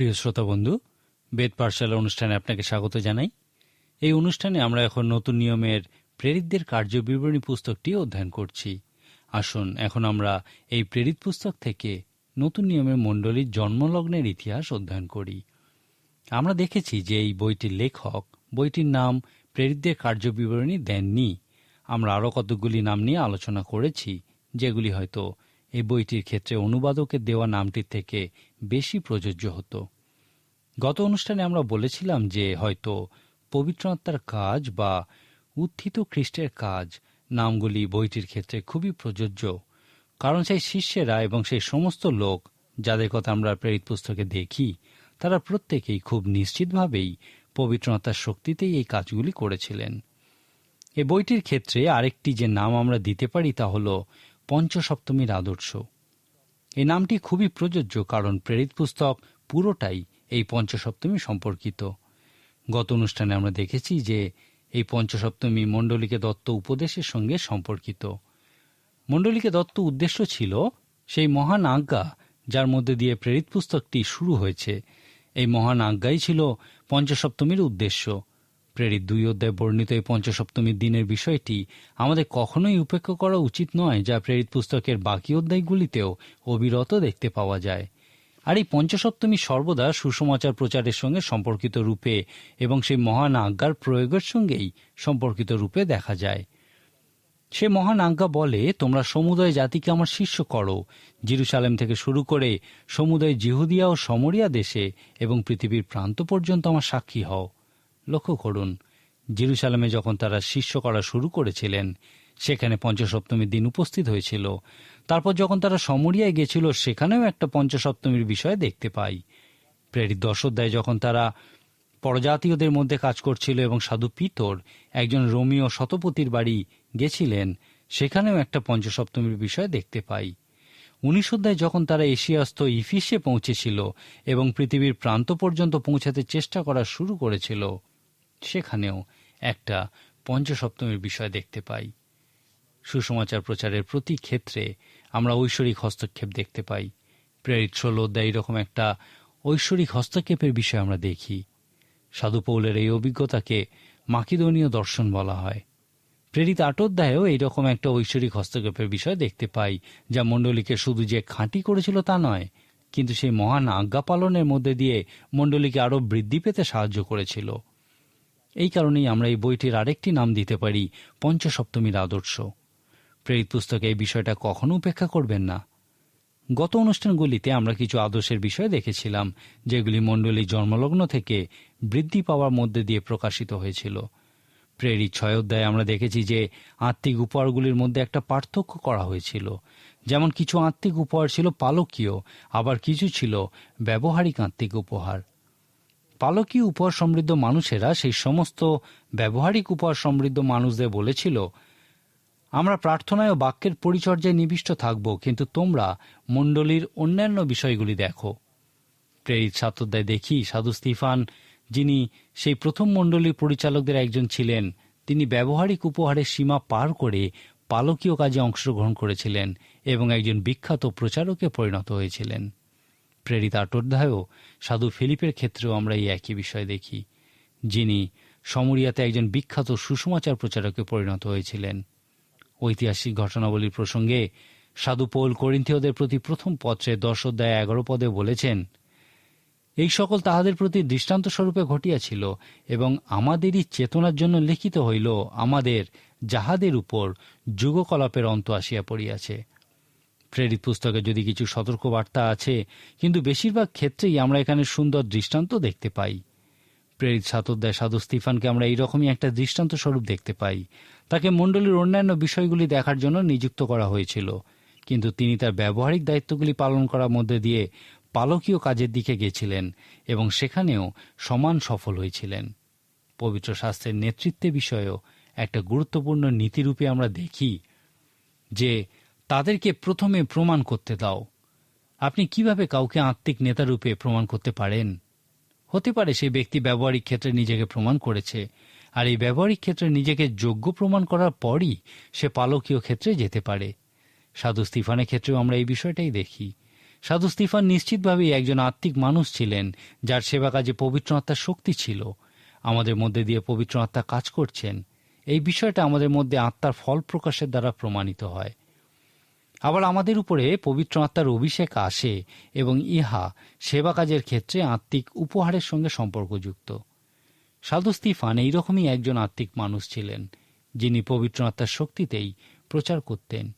প্রিয় শ্রোতা বন্ধু, বেদ পাঠশালা অনুষ্ঠানে আপনাকে স্বাগত জানাই। এই অনুষ্ঠানে আমরা এখন নতুন নিয়মের প্রেরিতদের কার্য বিবরণী পুস্তকটি অধ্যয়ন করছি। আসুন, এখন আমরা এই প্রেরিত পুস্তক থেকে নতুন নিয়মের মণ্ডলীর জন্মলগ্নের ইতিহাস অধ্যয়ন করি। আমরা দেখেছি যে এই বইটির লেখক, বইটির নাম প্রেরিতদের কার্য বিবরণী দেননি। আমরা আরও কতগুলি নাম নিয়ে আলোচনা করেছি, যেগুলি হয়তো এই বইটির ক্ষেত্রে অনুবাদকের দেওয়া নামটির থেকে বেশি প্রযোজ্য হতো। গত অনুষ্ঠানে আমরা বলেছিলাম যে হয়তো পবিত্রতার কাজ বা উত্থিত খ্রিস্টের কাজ নামগুলি বইটির ক্ষেত্রে খুবই প্রযোজ্য। কারণ সেই শিষ্যেরা এবং সেই সমস্ত লোক যাদের কথা আমরা প্রেরিত পুস্তকে দেখি, তারা প্রত্যেকেই খুব নিশ্চিতভাবেই পবিত্রতার শক্তিতেই এই কাজগুলি করেছিলেন। এ বইটির ক্ষেত্রে আরেকটি যে নাম আমরা দিতে পারি তা হল পঞ্চসপ্তমীর আদর্শ। এই নামটি খুবই প্রযোজ্য কারণ প্রেরিত পুস্তক পুরোটাই এই পঞ্চসপ্তমী সম্পর্কিত। গত অনুষ্ঠানে আমরা দেখেছি যে এই পঞ্চসপ্তমী মণ্ডলীকে দত্ত উপদেশের সঙ্গে সম্পর্কিত। মণ্ডলীকে দত্ত উদ্দেশ্য ছিল সেই মহান আজ্ঞা যার মধ্যে দিয়ে প্রেরিত পুস্তকটি শুরু হয়েছে। এই মহান আজ্ঞাই ছিল পঞ্চসপ্তমীর উদ্দেশ্য। প্রেরিত দুই অধ্যায় বর্ণিত এই পঞ্চসপ্তমীর দিনের বিষয়টি আমাদের কখনোই উপেক্ষা করা উচিত নয়, যা প্রেরিত পুস্তকের বাকি অধ্যায়গুলিতেও অবিরত দেখতে পাওয়া যায়। আর এই পঞ্চসপ্তমী সর্বদা সুসমাচার প্রচারের সঙ্গে সম্পর্কিত রূপে এবং সেই মহান আজ্ঞার প্রয়োগের সঙ্গেই সম্পর্কিত রূপে দেখা যায়। সে মহান আজ্ঞা বলে, তোমরা সমুদয় জাতিকে আমার শিষ্য করো। জিরুসালেম থেকে শুরু করে সমুদয় জিহুদিয়া ও সমরিয়া দেশে এবং পৃথিবীর প্রান্ত পর্যন্ত আমার সাক্ষী হও। লক্ষ্য করুন, জিরুসালামে যখন তারা শিষ্য করা শুরু করেছিলেন, সেখানে পঞ্চসপ্তমীর দিন উপস্থিত হয়েছিল। তারপর যখন তারা সমরিয়ায় গেছিল সেখানেও একটা পঞ্চসপ্তমীর বিষয় দেখতে পাই। প্রেরিত দশোধ্যায় যখন তারা পরজাতীয়দের মধ্যে কাজ করছিল এবং সাধু পিতর, একজন রোমিও শতপতির বাড়ি গেছিলেন, সেখানেও একটা পঞ্চসপ্তমীর বিষয় দেখতে পাই। উনিশ অধ্যায় যখন তারা এশিয়াস্ত ইফিসে পৌঁছেছিল এবং পৃথিবীর প্রান্ত পর্যন্ত পৌঁছাতে চেষ্টা করা শুরু করেছিল সেখানেও একটা পঞ্চসপ্তমীর বিষয় দেখতে পাই। সুসমাচার প্রচারের প্রতি ক্ষেত্রে আমরা ঐশ্বরিক হস্তক্ষেপ দেখতে পাই। প্রেরিত ষোল অধ্যায় এরকম একটা ঐশ্বরিক হস্তক্ষেপের বিষয় আমরা দেখি। সাধুপৌলের এই অভিজ্ঞতাকে মাকিদনীয় দর্শন বলা হয়। প্রেরিত আট অধ্যায়েও এইরকম একটা ঐশ্বরিক হস্তক্ষেপের বিষয় দেখতে পাই, যা মণ্ডলীকে শুধু যে খাঁটি করেছিল তা নয়, কিন্তু সেই মহান আজ্ঞা পালনের মধ্যে দিয়ে মণ্ডলীকে আরও বৃদ্ধি পেতে সাহায্য করেছিল। এই কারণেই আমরা এই বইটির আরেকটি নাম দিতে পারি, পঞ্চসপ্তমীর আদর্শ। প্রেরিত পুস্তকে এই বিষয়টা কখনো উপেক্ষা করবেন না। গত অনুষ্ঠানগুলিতে আমরা কিছু আদর্শের বিষয় দেখেছিলাম, যেগুলি মণ্ডলী জন্মলগ্ন থেকে বৃদ্ধি পাওয়ার মধ্যে দিয়ে প্রকাশিত হয়েছিল। প্রেরিত ছয় অধ্যায়ে আমরা দেখেছি যে আত্মিক উপহারগুলির মধ্যে একটা পার্থক্য করা হয়েছিল। যেমন কিছু আত্মিক উপহার ছিল পালকীয়, আবার কিছু ছিল ব্যবহারিক আত্মিক উপহার। পালকীয় উপহার সমৃদ্ধ মানুষেরা সেই সমস্ত ব্যবহারিক উপহার সমৃদ্ধ মানুষদের বলেছিল, আমরা প্রার্থনায় ও বাক্যের পরিচর্যায় নিবিষ্ট থাকব, কিন্তু তোমরা মণ্ডলীর অন্যান্য বিষয়গুলি দেখো। প্রেরিত সাতোদ্দায় দেখি, সাধু স্তিফান যিনি সেই প্রথম মণ্ডলীর পরিচালকদের একজন ছিলেন, তিনি ব্যবহারিক উপহারের সীমা পার করে পালকীয় কাজে অংশগ্রহণ করেছিলেন এবং একজন বিখ্যাত প্রচারকে পরিণত হয়েছিলেন। প্রেরিত আটোধ্যায়ও সাধু ফিলিপের ক্ষেত্রেও আমরা এই একই বিষয় দেখি, যিনি সমরিয়াতে একজন বিখ্যাত সুসমাচার প্রচারকে পরিণত হয়েছিলেন। ঐতিহাসিক ঘটনাবলীর প্রসঙ্গে সাধু পৌল করিন্থীয়দের প্রতি প্রথম পত্রে দশ অধ্যায় এগারো পদে বলেছেন, এই সকল তাহাদের প্রতি দৃষ্টান্ত স্বরূপে ঘটিয়াছিল এবং আমাদেরই চেতনার জন্য লিখিত হইল আমাদের যাহাদের উপর যুগকলাপের অন্ত আসিয়া পড়িয়াছে। প্রেরিত পুস্তকে যদি কিছু সতর্কবার্তা আছে, কিন্তু বেশিরভাগ ক্ষেত্রেই আমরা এখানে সুন্দর দৃষ্টান্ত দেখতে পাই। প্রেরিত সাতোদ্দায় সাধু স্তিফানকে আমরা এইরকমই একটা দৃষ্টান্ত স্বরূপ দেখতে পাই। তাকে মণ্ডলীর অন্যান্য বিষয়গুলি দেখার জন্য নিযুক্ত করা হয়েছিল। কিন্তু তিনি তার ব্যবহারিক দায়িত্বগুলি পালন করার মধ্যে দিয়ে পালকীয় কাজের দিকে গেছিলেন এবং সেখানেও সমান সফল হয়েছিলেন। পবিত্র শাস্ত্রের নেতৃত্বে বিষয়েও একটা গুরুত্বপূর্ণ নীতিরূপে আমরা দেখি যে তাদেরকে প্রথমে প্রমাণ করতে দাও। আপনি কীভাবে কাউকে আত্মিক নেতারূপে প্রমাণ করতে পারেন? হতে পারে সেই ব্যক্তি ব্যবহারিক ক্ষেত্রে নিজেকে প্রমাণ করেছে, আর এই ব্যবহারিক ক্ষেত্রে নিজেকে যোগ্য প্রমাণ করার পরই সে পালকীয় ক্ষেত্রে যেতে পারে। সাধু স্তিফানের ক্ষেত্রেও আমরা এই বিষয়টাই দেখি। সাধু স্তিফান নিশ্চিতভাবেই একজন আত্মিক মানুষ ছিলেন, যার সেবা কাজে পবিত্র আত্মার শক্তি ছিল। আমাদের মধ্যে দিয়ে পবিত্র আত্মা কাজ করছেন। এই বিষয়টা আমাদের মধ্যে আত্মার ফল প্রকাশের দ্বারা প্রমাণিত হয়। আবার আমাদের উপরে পবিত্র আত্মার অভিষেক আসে এবং ইহা সেবা কাজের ক্ষেত্রে আত্মিক উপহারের সঙ্গে সম্পর্কযুক্ত। সাধু স্তিফান এইরকমই একজন আত্মিক মানুষ ছিলেন, যিনি পবিত্র আত্মার শক্তিতেই প্রচার করতেন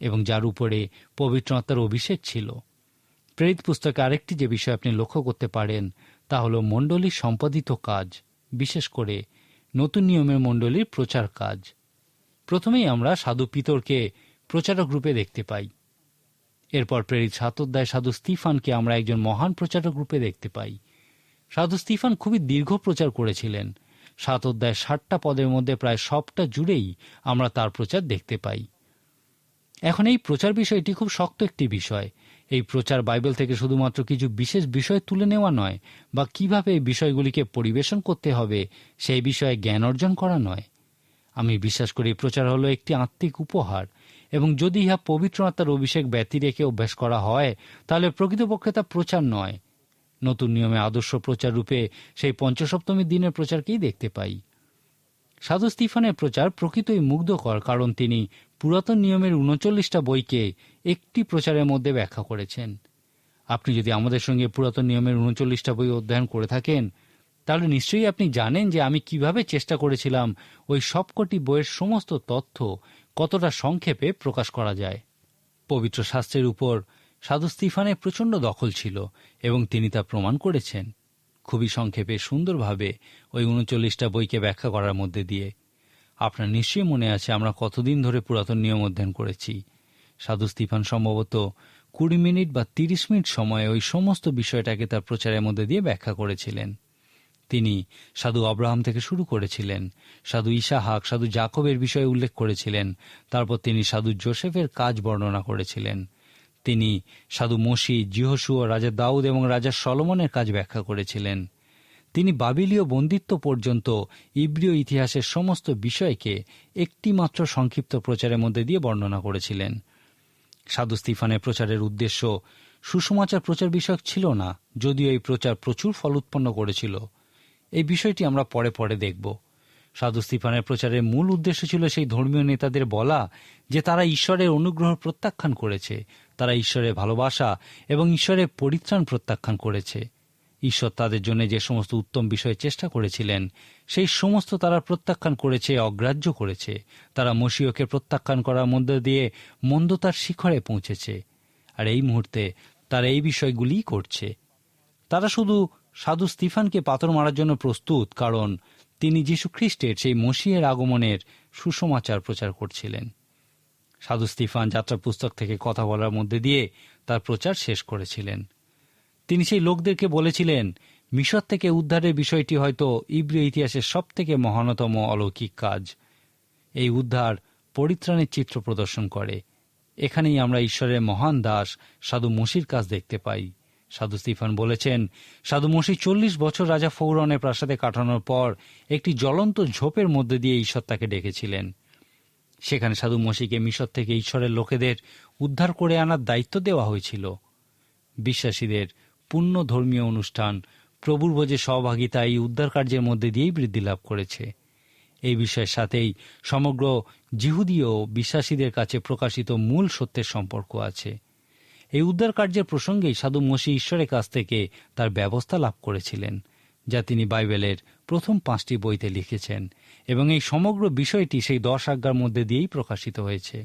এবং যার উপরে পবিত্র আত্মার অভিষেক ছিল। প্রেরিত পুস্তকে আরেকটি যে বিষয় আপনি লক্ষ্য করতে পারেন, তা হল মণ্ডলীর সম্পাদিত কাজ, বিশেষ করে নতুন নিয়মের মণ্ডলীর প্রচার কাজ। প্রথমেই আমরা সাধু পিতরকে প্রচারক রূপে দেখতে পাই। এরপর প্রেরিত সাতোদ্দায় সাধু স্তিফানকে আমরা একজন মহান প্রচারক রূপে দেখতে পাই। সাধু স্তিফান খুবই দীর্ঘ প্রচার করেছিলেন। সাত ষাটটা পদের মধ্যে প্রায় সবটা জুড়েই আমরা তার প্রচার দেখতে পাই। এখন এই প্রচার বিষয়টি খুব শক্ত একটি বিষয়। এই প্রচার বাইবেল থেকে শুধুমাত্র কিছু বিশেষ বিষয় তুলে নেওয়া নয়, বা কীভাবে এই বিষয়গুলিকে পরিবেশন করতে হবে, সেই বিষয়ে জ্ঞান অর্জন করা নয়। আমি বিশ্বাস করি প্রচার হলো একটি আত্মিক উপহার। এবং যদি ইহা পবিত্র আত্মার অভিষেক ব্যতি রেখে অভ্যাস করা হয়, তাহলে প্রকৃতপক্ষে তা প্রচার নয়। নতুন নিয়মে আদর্শ প্রচার রূপে সেই পঞ্চসপ্তমীর দিনের প্রচারকেই দেখতে পাই। সাধু স্তিফানের প্রচার প্রকৃতই মুগ্ধকর, কারণ তিনি পুরাতন নিয়মের উনচল্লিশটা বইকে একটি প্রচারের মধ্যে ব্যাখ্যা করেছেন। আপনি যদি আমাদের সঙ্গে পুরাতন নিয়মের উনচল্লিশটা বই অধ্যয়ন করে থাকেন তাহলে নিশ্চয়ই আপনি জানেন যে আমি কীভাবে চেষ্টা করেছিলাম ওই সবকটি বইয়ের সমস্ত তথ্য কতটা সংক্ষেপে প্রকাশ করা যায়। পবিত্র শাস্ত্রের উপর সাধু স্তিফানের প্রচণ্ড দখল ছিল এবং তিনি তা প্রমাণ করেছেন। খুবই সংক্ষেপে, সুন্দরভাবে ওই উনচল্লিশটা বইকে ব্যাখ্যা করার মধ্যে দিয়ে। আপনার নিশ্চয়ই মনে আছে আমরা কতদিন ধরে পুরাতন নিয়ম অধ্যয়ন করেছি। সাধু স্তিফান সম্ভবত কুড়ি মিনিট বা তিরিশ মিনিট সময়ে ওই সমস্ত বিষয়টাকে তার প্রচারের মধ্যে দিয়ে ব্যাখ্যা করেছিলেন। তিনি সাধু আব্রাহাম থেকে শুরু করেছিলেন। সাধু ইসাহাক, সাধু জাকবের বিষয়ে উল্লেখ করেছিলেন। তারপর তিনি সাধু জোসেফের কাজ বর্ণনা করেছিলেন। তিনি সাধু মসি জিহসু রাজা দাউদ এবং রাজা সলমনের কাজ ব্যাখ্যা করেছিলেন। তিনি বাবিলীয় বন্দিত্ব পর্যন্ত ইব্রিয় ইতিহাসের সমস্ত বিষয়কে একটি মাত্র সংক্ষিপ্ত প্রচারের মধ্যে দিয়ে বর্ণনা করেছিলেন। সাধু স্তিফানের প্রচারের উদ্দেশ্য সুসমাচার প্রচার বিষয়ক ছিল না, যদিও এই প্রচার প্রচুর ফল উৎপন্ন করেছিল। এই বিষয়টি আমরা পরে পরে দেখব। সাধু স্তিফানের প্রচারের মূল উদ্দেশ্য ছিল সেই ধর্মীয় নেতাদের বলা যে তারা ঈশ্বরের অনুগ্রহ প্রত্যাখ্যান করেছে, তারা ঈশ্বরের ভালোবাসা এবং ঈশ্বরের পরিত্রাণ প্রত্যাখ্যান করেছে। ঈশ্বর তাদের জন্য যে সমস্ত উত্তম বিষয়ে চেষ্টা করেছিলেন, সেই সমস্ত তারা প্রত্যাখ্যান করেছে, অগ্রাহ্য করেছে। তারা মসিয়কে প্রত্যাখ্যান করার মধ্যে দিয়ে মন্দতার শিখরে পৌঁছেছে। আর এই মুহূর্তে তারা এই বিষয়গুলিই করছে। তারা শুধু সাধু স্তিফানকে পাথর মারার জন্য প্রস্তুত, কারণ তিনি যীশু খ্রিস্টের সেই মসিয়ের আগমনের সুসমাচার প্রচার করছিলেন। সাধু স্তিফান যাত্রা পুস্তক থেকে কথা বলার মধ্যে দিয়ে তার প্রচার শেষ করেছিলেন। তিনি সেই লোকদেরকে বলেছিলেন, মিশর থেকে উদ্ধারের বিষয়টি হয়তো ইব্রি ইতিহাসের সব থেকে মহানতম অলৌকিক কাজ। এই উদ্ধার পরিত্রাণের চিত্র প্রদর্শন করে। এখানেই আমরা ঈশ্বরের মহান দাস সাধু মসির কাজ দেখতে পাই। সাধু স্তিফান বলেছেন, সাধু মসি চল্লিশ বছর রাজা ফৌরনের প্রাসাদে কাটানোর পর একটি জ্বলন্ত ঝোপের মধ্যে দিয়ে ঈশ্বর তাকে ডেকেছিলেন। সেখানে সাধু মসিকে মিশর থেকে ঈশ্বরের লোকেদের উদ্ধার করে আনার দায়িত্ব দেওয়া হয়েছিল। বিশ্বাসীদের পূর্ণ ধর্মীয় অনুষ্ঠান, প্রভুর ভোজে সহভাগিতা এই উদ্ধার কার্যের মধ্যে দিয়েই বৃদ্ধি লাভ করেছে। এই বিষয়ের সাথেই সমগ্র জিহুদীয় বিশ্বাসীদের কাছে প্রকাশিত মূল সত্যের সম্পর্ক আছে। এই উদ্ধার কার্যের প্রসঙ্গেই সাধু মসি ঈশ্বরের কাছ থেকে তার ব্যবস্থা লাভ করেছিলেন, যা তিনি বাইবেলের প্রথম পাঁচটি বইতে লিখেছেন, এবং এই সমগ্র বিষয়টি সেই দশ আজ্ঞার মধ্যে দিয়েই প্রকাশিত হয়েছে।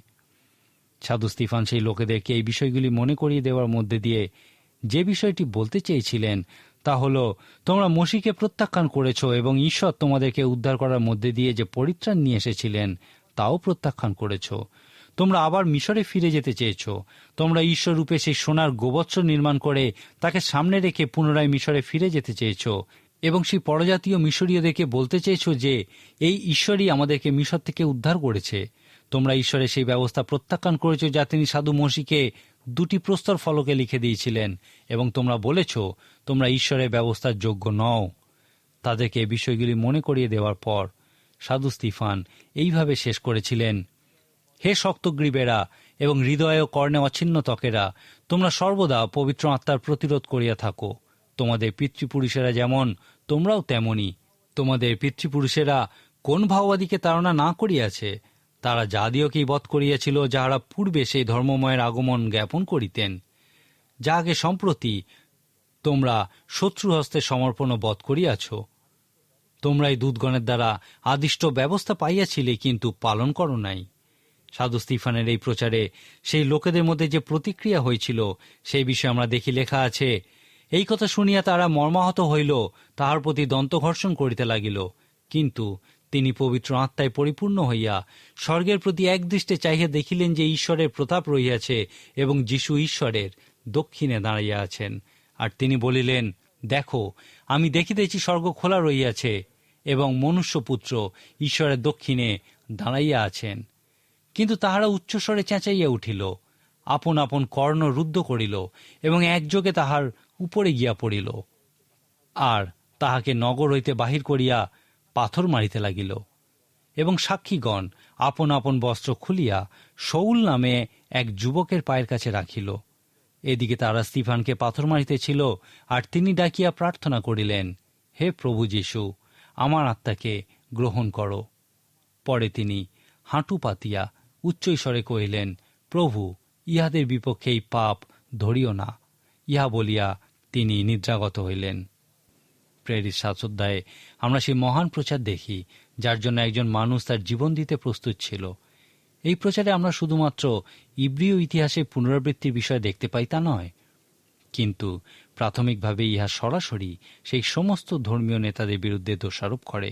সাধু স্তিফান সেই লোকেদেরকে এই বিষয়গুলি মনে করিয়ে দেওয়ার মধ্যে দিয়ে যে বিষয়টি বলতে চেয়েছিলেন, তা হল, তোমরা মসিকে প্রত্যাখ্যান করেছ এবং ঈশ্বর তোমাদেরকে উদ্ধার করার মধ্যে দিয়ে যে পরিত্রাণ নিয়ে এসেছিলেন, তাও প্রত্যাখ্যান করেছ। তোমরা আবার মিশরে ফিরে যেতে চেয়েছ। তোমরা ঈশ্বর রূপে সেই সোনার গোবৎস নির্মাণ করে তাকে সামনে রেখে পুনরায় মিশরে ফিরে যেতে চেয়েছ। এবং সেই পরজাতীয় মিশরীয়দেরকে বলতে চেয়েছ যে, এই ঈশ্বরই আমাদেরকে মিশর থেকে উদ্ধার করেছে। তোমরা ঈশ্বরের সেই ব্যবস্থা প্রত্যাখ্যান করেছ যা তিনি সাধু মসিকে দুটি প্রস্তর ফলকে লিখে দিয়েছিলেন। এবং তোমরা বলেছ, তোমরা ঈশ্বরের ব্যবস্থার যোগ্য নও। তাদেরকে বিষয়গুলি মনে করিয়ে দেওয়ার পর সাধু স্তিফান এইভাবে শেষ করেছিলেন। হে শক্তগ্রীবেরা এবং হৃদয় ও কর্ণে অছিন্ন ত্বকেরা, তোমরা সর্বদা পবিত্র আত্মার প্রতিরোধ করিয়া থাকো। তোমাদের পিতৃপুরুষেরা যেমন, তোমরাও তেমনি। তোমাদের পিতৃপুরুষেরা কোন ভাওবাদীকে তাড়না না করিয়াছে? তারা জাদিওকেই বধ করিয়াছিল, যাহারা পূর্বে সেই ধর্মময়ের আগমন জ্ঞাপন করিতেন। যাহাকে সম্প্রতি তোমরা শত্রু হস্তে সমর্পণ বধ করিয়াছ। তোমরা এই দুধগণের দ্বারা আদিষ্ট ব্যবস্থা পাইয়াছিলে, কিন্তু পালন করো নাই। সাধু স্তিফানের এই প্রচারে সেই লোকেদের মধ্যে যে প্রতিক্রিয়া হয়েছিল, সেই বিষয়ে আমরা দেখি লেখা আছে, এই কথা শুনিয়া তারা মর্মাহত হইল, তাহার প্রতি দন্তঘর্ষণ করিতে লাগিল। কিন্তু তিনি পবিত্র আত্মায় পরিপূর্ণ হইয়া স্বর্গের প্রতি একদৃষ্টে চাহিয়া দেখিলেন যে ঈশ্বরের প্রতাপ রহিয়াছে এবং যিশু ঈশ্বরের দক্ষিণে দাঁড়াইয়া আছেন। আর তিনি বলিলেন, দেখো, আমি দেখিতেছি স্বর্গ খোলা রহিয়াছে এবং মনুষ্যপুত্র ঈশ্বরের দক্ষিণে দাঁড়াইয়া আছেন। কিন্তু তাহারা উচ্চস্বরে চেঁচাইয়া উঠিল। আপন আপন কর্ণ রুদ্ধ করিল এবং একযোগে তাহার উপরে গিয়া পড়িল। আর তাহাকে নগর হইতে বাহির করিয়া পাথর মারিতে লাগিল। এবং সাক্ষীগণ আপন আপন বস্ত্র খুলিয়া শৌল নামে এক যুবকের পায়ের কাছে রাখিল। এদিকে তারা স্তিফানকে পাথর মারিতেছিল আর তিনি ডাকিয়া প্রার্থনা করিলেন, হে প্রভু যীশু, আমার আত্মাকে গ্রহণ করো। পরে তিনি হাঁটু পাতিয়া উচ্চৈস্বরে কহিলেন, প্রভু, ইহাদের বিপক্ষে এই পাপ ধরিও না। ইহা বলিয়া তিনি নিদ্রাগত হইলেন। প্রেরিত সাতোধ্যায়ে আমরা সেই মহান প্রচার দেখি, যার জন্য একজন মানুষ তার জীবন দিতে প্রস্তুত ছিল। এই প্রচারে আমরা শুধুমাত্র ইব্রিয় ইতিহাসে পুনরাবৃত্তির বিষয় দেখতে পাই তা নয়, কিন্তু প্রাথমিকভাবে ইহা সরাসরি সেই সমস্ত ধর্মীয় নেতাদের বিরুদ্ধে দোষারোপ করে।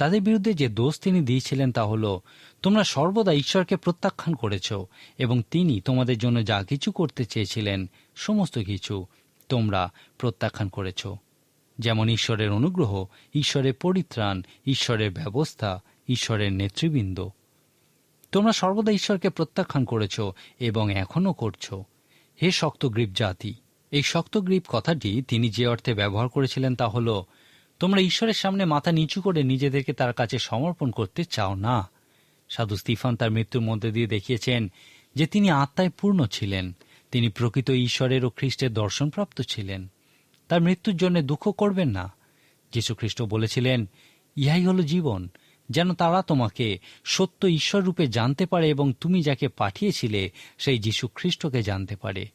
তাদের বিরুদ্ধে যে দোষ তিনি দিয়েছিলেন তা হল, তোমরা সর্বদা ঈশ্বরকে প্রত্যাখ্যান করেছ এবং তিনি তোমাদের জন্য যা কিছু করতে চেয়েছিলেন, সমস্ত কিছু তোমরা প্রত্যাখ্যান করেছ। যেমন ঈশ্বরের অনুগ্রহ, ঈশ্বরের পরিত্রাণ, ঈশ্বরের ব্যবস্থা, ঈশ্বরের নেতৃবৃন্দ। তোমরা সর্বদা ঈশ্বরকে প্রত্যাখ্যান করেছ এবং এখনও করছ। হে শক্তগ্রীব জাতি, এই শক্তগ্রীব কথাটি তিনি যে অর্থে ব্যবহার করেছিলেন তা হল তোমরা ঈশ্বরের সামনে মাথা নিচু করে নিজেদেরকে তার কাছে সমর্পণ করতে চাও না। সাধু স্তিফান তার মৃত্যুর মধ্যে দিয়ে দেখিয়েছেন যে তিনি আত্মায় পূর্ণ ছিলেন। তিনি প্রকৃত ঈশ্বরের ও খ্রিস্টের দর্শনপ্রাপ্ত ছিলেন। তার মৃত্যুর জন্য দুঃখ করবেন না। যীশুখ্রিস্ট বলেছিলেন, ইহাই হল জীবন। যেন তারা তোমাকে সত্য ঈশ্বর রূপে জানতে পারে এবং তুমি যাকে পাঠিয়েছিলে, সেই যীশু খ্রিস্টকে জানতে পারে।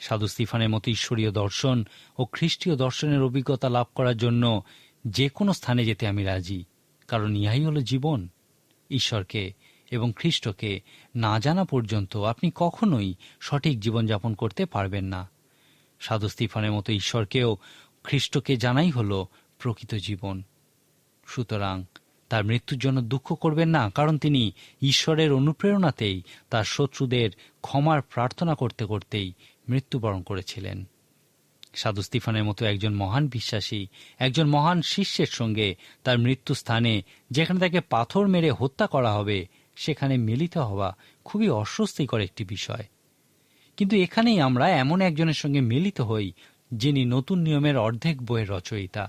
সাধু স্তিফানের মতো ঈশ্বরীয় দর্শন ও খ্রিস্টীয় দর্শনের অভিজ্ঞতা লাভ করার জন্য যে কোনো স্থানে যেতে আমি রাজি, কারণ ইহাই হল জীবন। ঈশ্বরকে এবং খ্রিস্টকে না জানা পর্যন্ত আপনি কখনোই সঠিক জীবনযাপন করতে পারবেন না। সাধু স্তিফানের মতো ঈশ্বরকেও খ্রিস্টকে জানাই হল প্রকৃত জীবন। সুতরাং তার মৃত্যুর জন্য দুঃখ করবেন না, কারণ তিনি ঈশ্বরের অনুপ্রেরণাতেই তার শত্রুদের ক্ষমার প্রার্থনা করতে করতেই মৃত্যুবরণ করেছিলেন। সাধু স্তিফানের মতো একজন মহান বিশ্বাসী, একজন মহান শিষ্যের সঙ্গে তার মৃত্যু স্থানে যেখানে তাকে পাথর মেরে হত্যা করা হবে, সেখানে মিলিত হওয়া খুবই অস্বস্তিকর একটি বিষয়। কিন্তু এখানেই আমরা এমন একজনের সঙ্গে মিলিত হই যিনি নতুন নিয়মের অর্ধেক বইয়ের রচয়িতা।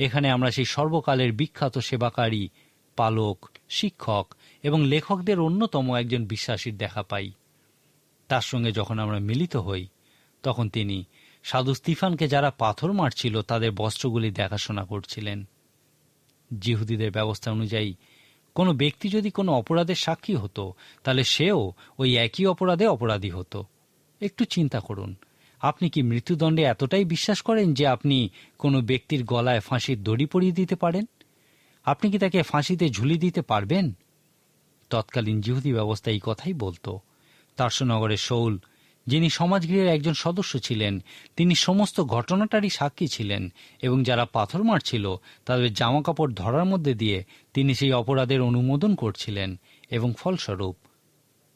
এখানে আমরা সেই সর্বকালের বিখ্যাত সেবাকারী, পালক, শিক্ষক এবং লেখকদের অন্যতম একজন বিশ্বাসীর দেখা পাই। তার সঙ্গে যখন আমরা মিলিত হই, তখন তিনি সাধু স্তিফানকে যারা পাথর মারছিল, তাদের বস্ত্রগুলি দেখাশোনা করছিলেন। জিহুদিদের ব্যবস্থা অনুযায়ী, কোনো ব্যক্তি যদি কোনো অপরাধের সাক্ষী হতো, তাহলে সেও ওই একই অপরাধে অপরাধী হতো। একটু চিন্তা করুন আপনি কি মৃত্যুদণ্ডে এতটাই বিশ্বাস করেন যে আপনি কোনো ব্যক্তির গলায় ফাঁসির দড়ি পরিয়ে দিতে পারেন? আপনি কি তাকে ফাঁসিতে ঝুলি দিতে পারবেন? তৎকালীন জিহুদি ব্যবস্থা এই কথাই বলতো। তার্সনগরের শৌল, যিনি সমাজগৃহের একজন সদস্য ছিলেন, তিনি সমস্ত ঘটনাটারই সাক্ষী ছিলেন এবং যারা পাথর মারছিল, তাদের জামা কাপড় ধরার মধ্যে দিয়ে তিনি সেই অপরাধের অনুমোদন করছিলেন এবং ফলস্বরূপ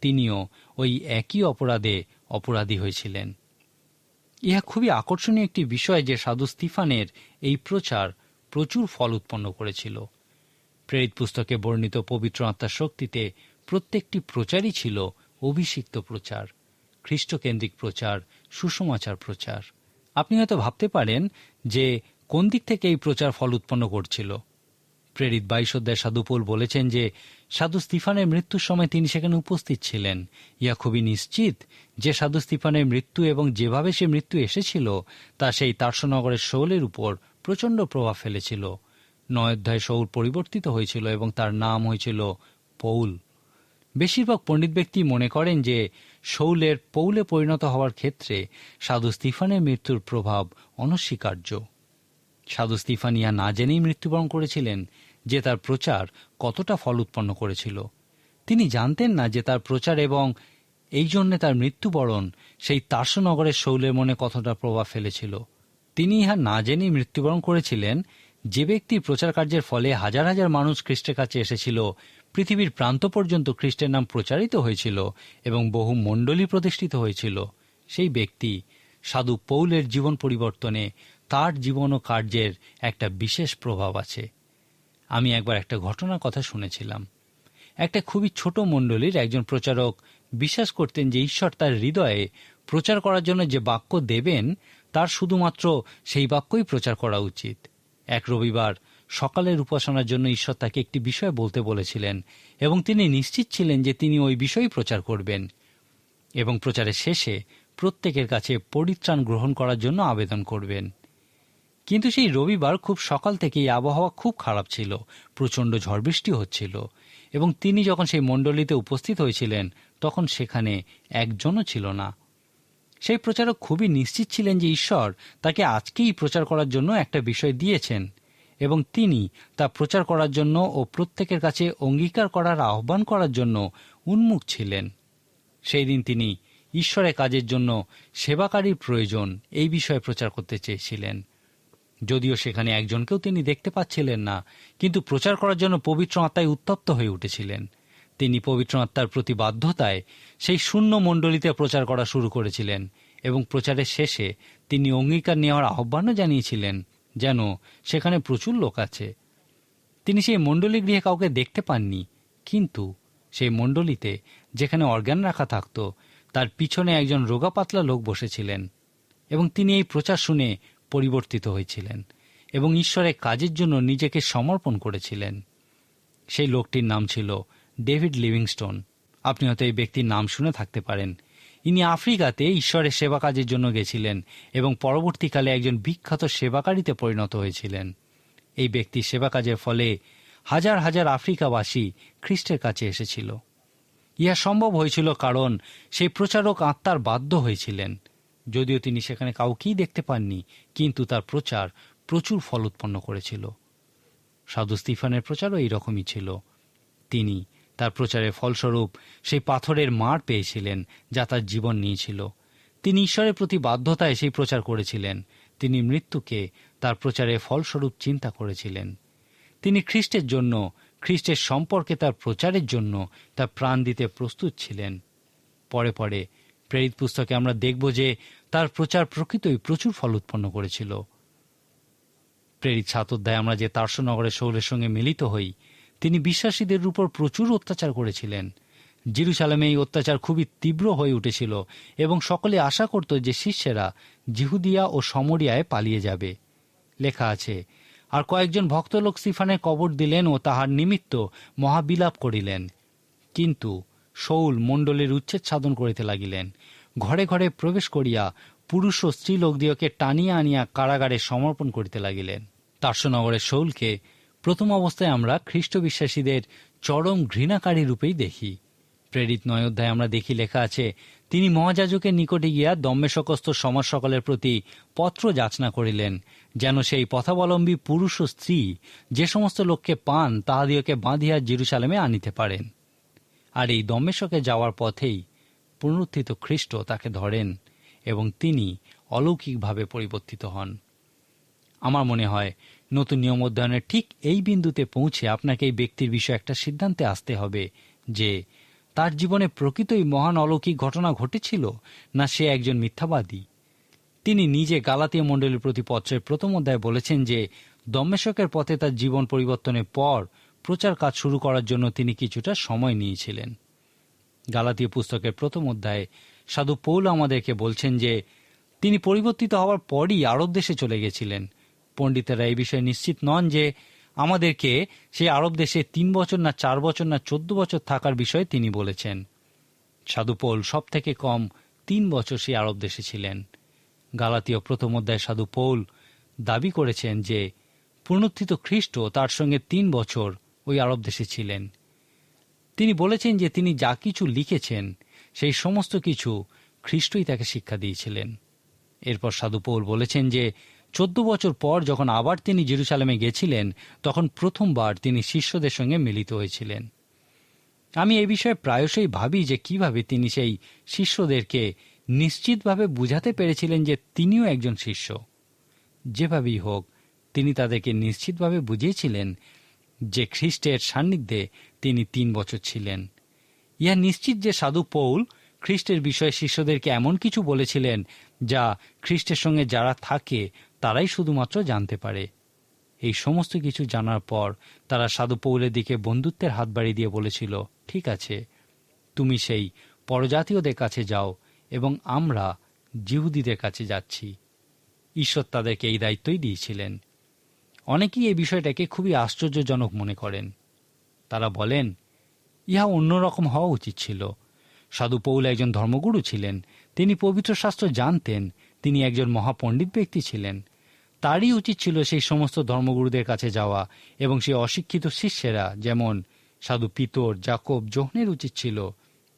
তিনিও ওই একই অপরাধে অপরাধী হয়েছিলেন। ইহা খুবই আকর্ষণীয় একটি বিষয় যে সাধু স্তিফানের এই প্রচার প্রচুর ফল উৎপন্ন করেছিল। প্রেরিত পুস্তকে বর্ণিত পবিত্র আত্মার শক্তিতে প্রত্যেকটি প্রচারই ছিল অভিষিক্ত প্রচার, খ্রিস্টকেন্দ্রিক প্রচার, সুসমাচার প্রচার। আপনি হয়তো ভাবতে পারেন যে কোন দিক থেকে এই প্রচার ফল উৎপন্ন করছিল। প্রেরিত বাইশ অধ্যায় সাধুপোল বলেছেন যে, সাধু স্তিফানের মৃত্যুর সময় তিনি সেখানে উপস্থিত ছিলেন। ইয়া খুবই নিশ্চিত যে, সাধু স্তিফানের মৃত্যু এবং যেভাবে সে মৃত্যু এসেছিল, তা সেই তার্সনগরের শৌলের উপর প্রচণ্ড প্রভাব ফেলেছিল। নয় অধ্যায় শৌল পরিবর্তিত হয়েছিল এবং তার নাম হয়েছিল পৌল। বেশিরভাগ পণ্ডিত ব্যক্তি মনে করেন যে, শৌলের পৌলে পরিণত হওয়ার ক্ষেত্রে সাধু স্তিফানের মৃত্যুর প্রভাব অনস্বীকার্য। সাধু স্তিফান ইহা না জেনেই মৃত্যুবরণ করেছিলেন। যে তার প্রচার কতটা ফল উৎপন্ন করেছিল। তিনি জানতেন না যে তার প্রচার এবং এই জন্যে তার মৃত্যুবরণ সেই তার্সনগরের শৌলের মনে কতটা প্রভাব ফেলেছিল। তিনি ইহা না জেনেই মৃত্যুবরণ করেছিলেন। যে ব্যক্তি প্রচার কার্যের ফলে হাজার হাজার মানুষ খ্রিস্টের কাছে এসেছিল, পৃথিবীর প্রান্ত পর্যন্ত খ্রিস্টের নাম প্রচারিত হয়েছিল এবং বহু মণ্ডলী প্রতিষ্ঠিত হয়েছিল। সেই ব্যক্তি, সাধু পৌলের জীবন পরিবর্তনে তার জীবন ও কার্যের একটা বিশেষ প্রভাব আছে। আমি একবার একটা ঘটনার কথা শুনেছিলাম। একটা খুবই ছোট মণ্ডলীর একজন প্রচারক বিশ্বাস করতেন যে ঈশ্বর তার হৃদয়ে প্রচার করার জন্য যে বাক্য দেবেন, তার শুধুমাত্র সেই বাক্যই প্রচার করা উচিত। এক রবিবার সকালের উপাসনার জন্য ঈশ্বর তাকে একটি বিষয় বলতে বলেছিলেন এবং তিনি নিশ্চিত ছিলেন যে তিনি ওই বিষয়ই প্রচার করবেন এবং প্রচারের শেষে প্রত্যেকের কাছে পরিত্রাণ গ্রহণ করার জন্য আবেদন করবেন। কিন্তু সেই রবিবার খুব সকাল থেকেই আবহাওয়া খুব খারাপ ছিল, প্রচণ্ড ঝড় বৃষ্টি হচ্ছিল এবং তিনি যখন সেই মণ্ডলীতে উপস্থিত হয়েছিলেন, তখন সেখানে একজনও ছিল না। সেই প্রচারক খুবই নিশ্চিত ছিলেন যে ঈশ্বর তাকে আজকেই প্রচার করার জন্য একটা বিষয় দিয়েছেন এবং তিনি তা প্রচার করার জন্য ও প্রত্যেকের কাছে অঙ্গীকার করার আহ্বান করার জন্য উন্মুখ ছিলেন। সেই দিন তিনি ঈশ্বরের কাজের জন্য সেবাকারীর প্রয়োজন এই বিষয়ে প্রচার করতে চেয়েছিলেন। যদিও সেখানে একজনকেও তিনি দেখতে পাচ্ছিলেন না, কিন্তু প্রচার করার জন্য পবিত্র আত্মায় উত্তপ্ত হয়ে উঠেছিলেন। তিনি পবিত্র আত্মার প্রতি বাধ্যতায় সেই শূন্য মণ্ডলীতে প্রচার করা শুরু করেছিলেন এবং প্রচারের শেষে তিনি অঙ্গীকার নেওয়ার আহ্বানও জানিয়েছিলেন যেন সেখানে প্রচুর লোক আছে। তিনি সেই মণ্ডলী গৃহে কাউকে দেখতে পাননি, কিন্তু সেই মণ্ডলীতে যেখানে অর্গান রাখা থাকত, তার পিছনে একজন রোগা পাতলা লোক বসেছিলেন এবং তিনি এই প্রচার শুনে পরিবর্তিত হয়েছিলেন এবং ঈশ্বরের কাজের জন্য নিজেকে সমর্পণ করেছিলেন। সেই লোকটির নাম ছিল ডেভিড লিভিংস্টোন। আপনি হয়তো এই ব্যক্তির নাম শুনে থাকতে পারেন। ইনি আফ্রিকাতে ঈশ্বরের সেবা কাজের জন্য গেছিলেন এবং পরবর্তীকালে একজন বিখ্যাত সেবাকারীতে পরিণত হয়েছিলেন। এই ব্যক্তির সেবা কাজের ফলে হাজার হাজার আফ্রিকাবাসী খ্রিস্টের কাছে এসেছিল। ইহা সম্ভব হয়েছিল কারণ সেই প্রচারক আত্মার বাধ্য হয়েছিলেন। যদিও তিনি সেখানে কাউকেই দেখতে পাননি, কিন্তু তার প্রচার প্রচুর ফল উৎপন্ন করেছিল। সাধু স্তিফানের প্রচারও এইরকমই ছিল। তিনি তার প্রচারের ফলস্বরূপ সেই পাথরের মার পেয়েছিলেন যা তার জীবন নিয়েছিল। তিনি ঈশ্বরের প্রতি বাধ্যতায় সেই প্রচার করেছিলেন। তিনি মৃত্যুকে তার প্রচারের ফলস্বরূপ চিন্তা করেছিলেন। তিনি খ্রিস্টের জন্য, খ্রিস্টের সম্পর্কে তার প্রচারের জন্য তার প্রাণ দিতে প্রস্তুত ছিলেন। পরে পরে প্রেরিত পুস্তকে আমরা দেখব যে তার প্রচার প্রকৃতই প্রচুর ফল উৎপন্ন করেছিল। প্রেরিত সাত আমরা যে তার্সনগরের শৌলের সঙ্গে মিলিত হই, তিনি বিশ্বাসীদের উপর প্রচুর অত্যাচার করেছিলেন। জিরুসালামে এই অত্যাচার খুবই তীব্র হয়ে উঠেছিল এবং সকলে আশা করত যে শিষ্যেরা জিহুদিয়া ও সমরিয়ায় পালিয়ে যাবে। লেখা আছে, আর কয়েকজন ভক্তলোক সিফানের কবর দিলেন ও তাহার নিমিত্ত মহাবিলাপ করিলেন। কিন্তু শৌল মণ্ডলের উচ্ছেদ সাধন করিতে লাগিলেন। ঘরে ঘরে প্রবেশ করিয়া পুরুষ ও স্ত্রীলোকদিওকে টানিয়া আনিয়া কারাগারে সমর্পণ করিতে লাগিলেন। তার্সনগরের শৌলকে প্রথম অবস্থায় আমরা খ্রিস্ট বিশ্বাসীদের চরম ঘৃণাকারী রূপেই দেখি। প্রেরিত নয় অধ্যায় আমরা দেখি লেখা আছে, তিনি মহাজাজকের নিকটে গিয়া দম্মেশকস্ত সমাজ সকলের প্রতি পত্র যাচনা করিলেন, যেন সেই পথাবলম্বী পুরুষ ও স্ত্রী যে সমস্ত লোককে পান তাহাদিওকে বাঁধিয়া জিরুসালামে আনিতে পারেন। আর এই দম্মেশকে যাওয়ার পথেই পুনরুত্থিত খ্রিস্ট তাকে ধরেন এবং তিনি অলৌকিকভাবে পরিবর্তিত হন। আমার মনে হয় নতুন নিয়ম অধ্যয়নের ঠিক এই বিন্দুতে পৌঁছে আপনাকে এই ব্যক্তির বিষয়ে একটা সিদ্ধান্তে আসতে হবে যে তার জীবনে প্রকৃতই মহান অলৌকিক ঘটনা ঘটেছিল না সে একজন মিথ্যাবাদী। তিনি নিজে গালাতীয় মণ্ডলীর প্রতি পত্রের প্রথম অধ্যায় বলেছেন যে দম্মেশকের পথে তার জীবন পরিবর্তনের পর প্রচার কাজ শুরু করার জন্য তিনি কিছুটা সময় নিয়েছিলেন। গালাতীয় পুস্তকের প্রথম অধ্যায়ে সাধু পৌল আমাদেরকে বলছেন যে, তিনি পরিবর্তিত হওয়ার পরই আরব দেশে চলে গেছিলেন। পণ্ডিতেরা এই বিষয়ে নিশ্চিত নন যে, আমাদেরকে সেই আরব দেশে তিন বছর না চার বছর না চোদ্দ বছর থাকার বিষয়ে তিনি বলেছেন। সাধু পৌল সব থেকে কম তিন বছর সেই আরব দেশে ছিলেন। গালাতীয় প্রথম অধ্যায় সাধু পৌল দাবি করেছেন যে পুনর্থিত খ্রিস্ট তার সঙ্গে তিন বছর ওই আরব দেশে ছিলেন। তিনি বলেছেন যে তিনি যা কিছু লিখেছেন, সেই সমস্ত কিছু খ্রিস্টই তাকে শিক্ষা দিয়েছিলেন। এরপর সাধু পৌল বলেছেন যে, চোদ্দ বছর পর যখন আবার তিনি জেরুসালামে গেছিলেন, তখন প্রথমবার তিনি শিষ্যদের সঙ্গে মিলিত হয়েছিলেন। আমি এ বিষয়ে প্রায়শই ভাবি যে কীভাবে তিনি সেই শিষ্যদেরকে নিশ্চিতভাবে বুঝাতে পেরেছিলেন যে তিনিও একজন শিষ্য। যেভাবেই হোক, তিনি তাদেরকে নিশ্চিতভাবে বুঝিয়েছিলেন যে খ্রিস্টের সান্নিধ্যে তিনি তিন বছর ছিলেন। ইহা নিশ্চিত যে সাধু পৌল খ্রিস্টের বিষয়ে শিষ্যদেরকে এমন কিছু বলেছিলেন যা খ্রিস্টের সঙ্গে যারা থাকে তারাই শুধুমাত্র জানতে পারে। এই সমস্ত কিছু জানার পর তারা সাধু পৌলের দিকে বন্ধুত্বের হাত বাড়িয়ে দিয়ে বলেছিল, ঠিক আছে, তুমি সেই পরজাতীয়দের কাছে যাও এবং আমরা জিহুদিদের কাছে যাচ্ছি। ঈশ্বর তাদেরকে এই দায়িত্বই দিয়েছিলেন। অনেকেই এই বিষয়টাকে খুবই আশ্চর্যজনক মনে করেন। তারা বলেন, ইহা অন্যরকম হওয়া উচিত ছিল। সাধু পৌল একজন ধর্মগুরু ছিলেন, তিনি পবিত্র শাস্ত্র জানতেন, তিনি একজন মহাপণ্ডিত ব্যক্তি ছিলেন। তারই উচিত ছিল সেই সমস্ত ধর্মগুরুদের কাছে যাওয়া এবং সেই অশিক্ষিত শিষ্যেরা, যেমন সাধু পিতর জাকব জোহনের উচিত ছিল,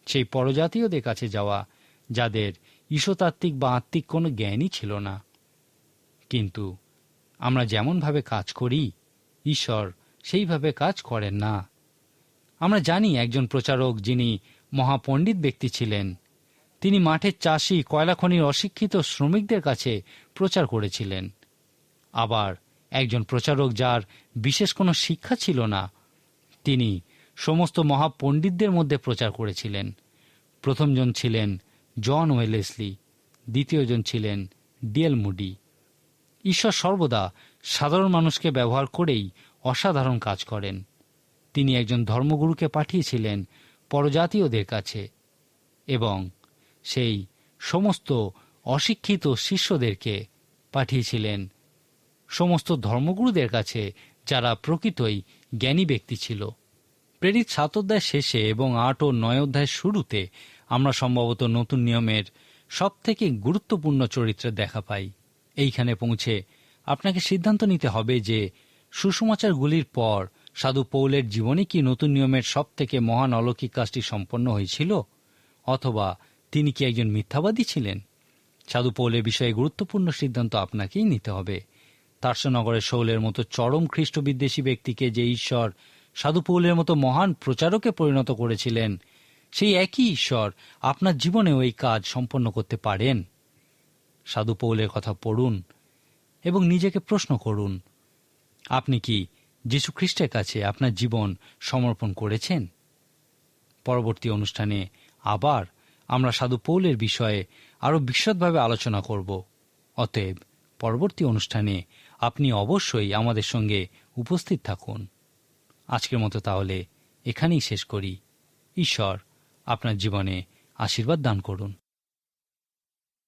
সেই পরজাতীয়দের কাছে যাওয়া, যাদের ঈশতাত্ত্বিক বা আত্মিক কোনো জ্ঞানই ছিল না। কিন্তু আমরা যেমনভাবে কাজ করি, ঈশ্বর সেইভাবে কাজ করেন না। আমরা জানি একজন প্রচারক যিনি মহাপণ্ডিত ব্যক্তি ছিলেন, তিনি মাঠের চাষি কয়লাখনির অশিক্ষিত শ্রমিকদের কাছে প্রচার করেছিলেন। আবার একজন প্রচারক যার বিশেষ কোনো শিক্ষা ছিল না, তিনি সমস্ত মহাপণ্ডিতদের মধ্যে প্রচার করেছিলেন। প্রথমজন ছিলেন জন ওয়েলেসলি, দ্বিতীয়জন ছিলেন ডিএল মুডি। ঈশ্বর সর্বদা সাধারণ মানুষকে ব্যবহার করেই অসাধারণ কাজ করেন। তিনি একজন ধর্মগুরুকে পাঠিয়েছিলেন পরজাতীয়দের কাছে এবং সেই সমস্ত অশিক্ষিত শিষ্যদেরকে পাঠিয়েছিলেন। সমস্ত ধর্মগুরুদের কাছে যারা প্রকৃতই জ্ঞানী ব্যক্তি ছিল। প্রেরিত সাত অধ্যায় শেষে এবং আট ও নয় অধ্যায় শুরুতে আমরা সম্ভবত নতুন নিয়মের সবথেকে গুরুত্বপূর্ণ চরিত্রে দেখা পাই। এইখানে পৌঁছে আপনাকে সিদ্ধান্ত নিতে হবে যে সুসমাচারগুলির পর সাধু পৌলের জীবনে কি নতুন নিয়মের সব থেকে মহান অলৌকিক কাজটি সম্পন্ন হয়েছিল, অথবা তিনি কি একজন মিথ্যাবাদী ছিলেন? সাধু পৌলের বিষয়ে গুরুত্বপূর্ণ সিদ্ধান্ত আপনাকেই নিতে হবে। তার্সনগরের শৌলের মতো চরম খ্রিস্টবিদ্বেষী ব্যক্তিকে যে ঈশ্বর সাধু পৌলের মতো মহান প্রচারকে পরিণত করেছিলেন, সেই একই ঈশ্বর আপনার জীবনেও এই কাজ সম্পন্ন করতে পারেন। সাধু পৌলের কথা পড়ুন এবং নিজেকে প্রশ্ন করুন, আপনি কি যীশু খ্রিস্টের কাছে আপনার জীবন সমর্পণ করেছেন? পরবর্তী অনুষ্ঠানে আবার আমরা সাধু পৌলের বিষয়ে আরও বিশদভাবে আলোচনা করব। অতএব পরবর্তী অনুষ্ঠানে আপনি অবশ্যই আমাদের সঙ্গে উপস্থিত থাকুন। আজকের মতো তাহলে এখানেই শেষ করি। ঈশ্বর আপনার জীবনে আশীর্বাদ দান করুন।